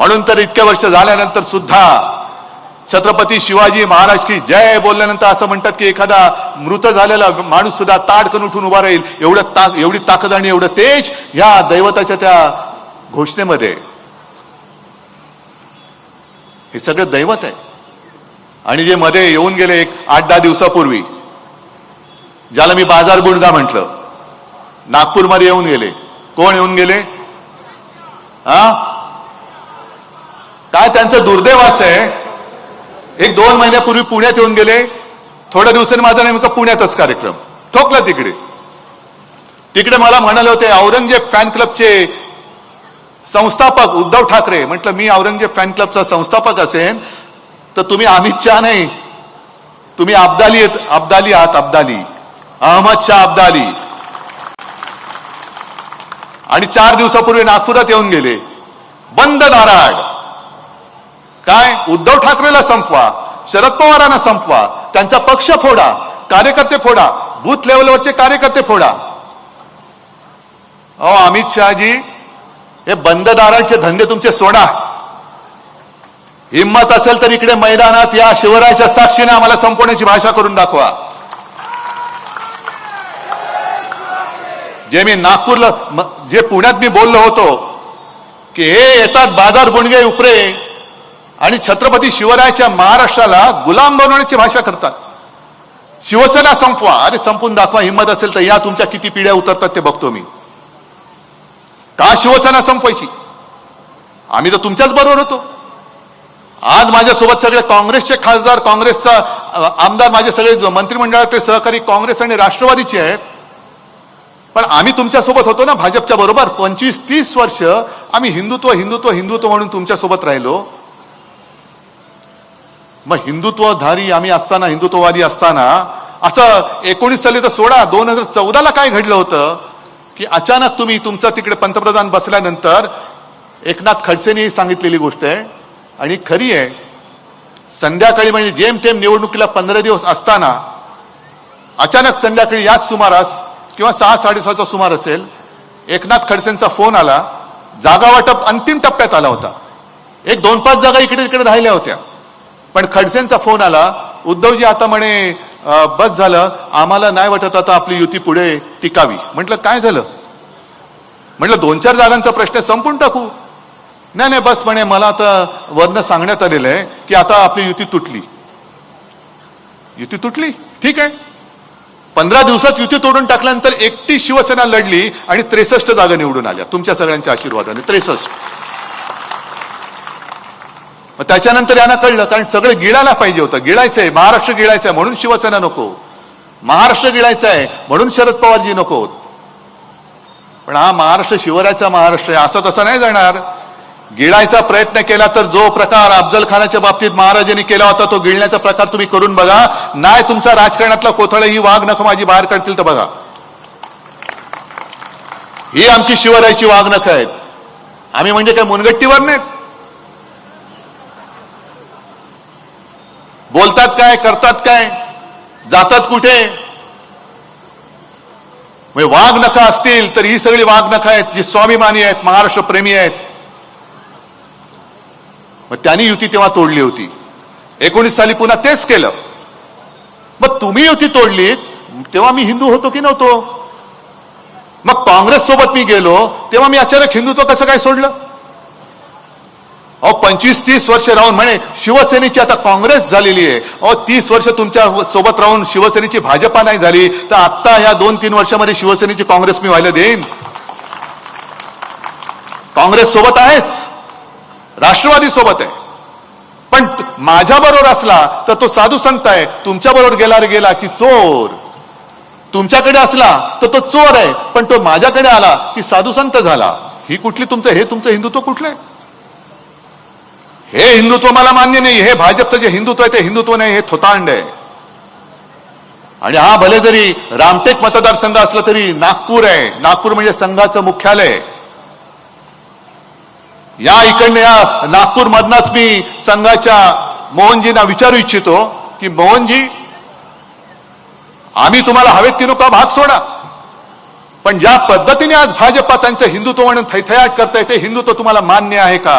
म्हणून तर इतक्या वर्ष झाल्यानंतर सुद्धा छत्रपती शिवाजी महाराज की जय बोलल्यानंतर असं म्हणतात की एखादा मृत झालेला माणूस सुद्धा ताडकन उठून उभा राहील. एवढं ताक एवढी ताकद आणि एवढं तेज या दैवताच्या त्या घोषणेमध्ये. हे सगळं दैवत आहे. आणि जे मध्ये येऊन गेले एक आठ दहा दिवसापूर्वी ज्याला मी बाजार गुंडगा म्हटलं नागपूरमध्ये येऊन गेले. कोण येऊन गेले? हा? काय त्यांचं दुर्दैव असं आहे? एक दोन महिन्यापूर्वी पुण्यात येऊन गेले. थोड्या दिवसांनी माझा नेमका पुण्यातच कार्यक्रम. ठोकला तिकडे. तिकडे मला म्हणाले होते औरंगजेब फॅन क्लबचे संस्थापक उद्धव ठाकरे. म्हटलं मी औरंगजेब फॅन क्लबचा संस्थापक असेन तर तुम्ही अमित शहा नाही. तुम्ही अब्दाली आहेत अब्दाली आहात अब्दाली. अहमद शाह अब्दाली. आणि चार दिवसापूर्वी नागपुरात येऊन गेले. बंद दाराड काय? उद्धव ठाकरेला संपवा शरद पवारांना संपवा त्यांचा पक्ष फोडा कार्यकर्ते फोडा बूथ लेवलवरचे कार्यकर्ते फोडा. अहो अमित शहाजी हे बंददारांचे धंदे तुमचे सोडा. हिंमत असेल तर इकडे मैदानात या शिवरायाच्या साक्षीने आम्हाला संपवण्याची भाषा करून दाखवा. जे मी नागपूरला जे पुण्यात मी बोललो होतो की हे येतात बाजार गुणगे उपरे आणि छत्रपती शिवरायाच्या महाराष्ट्राला गुलाम बनवण्याची भाषा करतात. शिवसेना संपवा. अरे संपून दाखवा हिंमत असेल तर या तुमच्या किती पिढ्या उतरतात ते बघतो मी. का शिवसेना संपवायची? आम्ही तर तुमच्याच बरोबर होतो. आज माझ्यासोबत सगळे काँग्रेसचे खासदार काँग्रेसचा आमदार माझे सगळे मंत्रिमंडळातले सहकारी काँग्रेस आणि राष्ट्रवादीचे आहेत. पण आम्ही तुमच्यासोबत होतो ना भाजपच्या बरोबर. पंचवीस तीस वर्ष आम्ही हिंदुत्व हिंदुत्व हिंदुत्व म्हणून तुमच्यासोबत राहिलो. मग हिंदुत्वधारी आम्ही असताना हिंदुत्ववादी असताना असं एकोणीस साली तर सोळा दोन हजार चौदाला काय घडलं होतं? की अचानक तुम्ही तुमचं तिकडे पंतप्रधान बसल्यानंतर एकनाथ खडसेंनी सांगितलेली गोष्ट आहे. आणि खरी आहे संध्याकाळी म्हणजे जेम तेम निवडणुकीला पंधरा दिवस असताना अचानक संध्याकाळी याच सुमारास किंवा सहा साडेसहाचा सुमार असेल एकनाथ खडसेंचा फोन आला जागा वाटप अंतिम टप्प्यात आला होता. एक दोन पाच जागा इकडे तिकडे राहिल्या होत्या. पण खडसेंचा फोन आला. उद्धवजी आता म्हणे बस झालं. आम्हाला नाही वाटत आता आपली युती पुढे टिकावी. म्हटलं काय झालं? म्हटलं दोन चार जागांचा प्रश्न संपून टाकू. नाही नाही बस म्हणे मला आता वरनं सांगण्यात आलेलं आहे की आता आपली युती तुटली. युती तुटली? ठीक आहे. पंधरा दिवसात युती तोडून टाकल्यानंतर एकटी शिवसेना लढली आणि त्रेसष्ट जागा निवडून आल्या. तुमच्या सगळ्यांच्या आशीर्वादाने. त्रेसष्ट. मग त्याच्यानंतर यांना कळलं कारण सगळं गिळायला पाहिजे होतं. गिळायचंय महाराष्ट्र गिळायचंय म्हणून शिवसेना नको. महाराष्ट्र गिळायचा आहे म्हणून शरद पवारजी नको पण हा महाराष्ट्र शिवरायचा महाराष्ट्र आहे असं तसं नाही जाणार गिळायचा प्रयत्न केला तर जो प्रकार अफजल खानाच्या बाबतीत महाराजांनी केला होता तो गिळण्याचा प्रकार तुम्ही करून बघा. नाही तुमचा राजकारणातला कोथळ ही वाघ नख माझी बाहेर काढतील तर बघा. ही आमची शिवरायाची वाघनख आहेत. आम्ही म्हणजे काय मुनगट्टीवर नाहीत? बोलतात काय करतात काय जातात कुठे? म्हणजे वाघ नखा असतील तर ही सगळी वाघ नखा आहेत जी स्वाभिमानी आहेत महाराष्ट्र प्रेमी आहेत. मग त्यांनी युती तेव्हा तोडली होती. एकोणीस साली पुन्हा तेच केलं. मग तुम्ही युती तोडली तेव्हा मी हिंदू होतो की नव्हतो? मग काँग्रेस सोबत मी गेलो तेव्हा मी अचानक हिंदुत्व कसं काय सोडलं? अहो पंचवीस तीस वर्ष राहून म्हणे शिवसेनेची आता काँग्रेस झालेली आहे. अहो तीस वर्ष तुमच्यासोबत राहून शिवसेनेची भाजपा नाही झाली तर आत्ता या दोन तीन वर्षामध्ये शिवसेनेची काँग्रेस मी व्हायला देईन. काँग्रेस सोबत आहेच. राष्ट्रवादी सोबत आहे. पण माझ्या बरोबर असला तर तो साधू संत आहे. तुमच्या बरोबर गेला रे गेला की चोर. तुमच्याकडे असला तर तो चोर आहे. पण तो माझ्याकडे आला की साधू संत झाला. ही कुठली तुमचं हे तुमचं हिंदुत्व कुठलं आहे? हे हिंदुत्व मला मान्य नाही हे भाजपचं जे हिंदुत्व आहे ते हिंदुत्व नाही हे थोतांड आहे. आणि हा भले जरी रामटेक मतदारसंघ असला तरी नागपूर आहे. नागपूर म्हणजे संघाचं मुख्यालय. या इकडनं या नागपूर मधनच मी संघाच्या मोहनजींना विचारू इच्छितो की मोहनजी आम्ही तुम्हाला हवेत की नको भाग सोडा. पण ज्या पद्धतीने आज भाजपा त्यांचं हिंदुत्व म्हणून थैथयाट करताय ते हिंदुत्व तुम्हाला मान्य आहे का?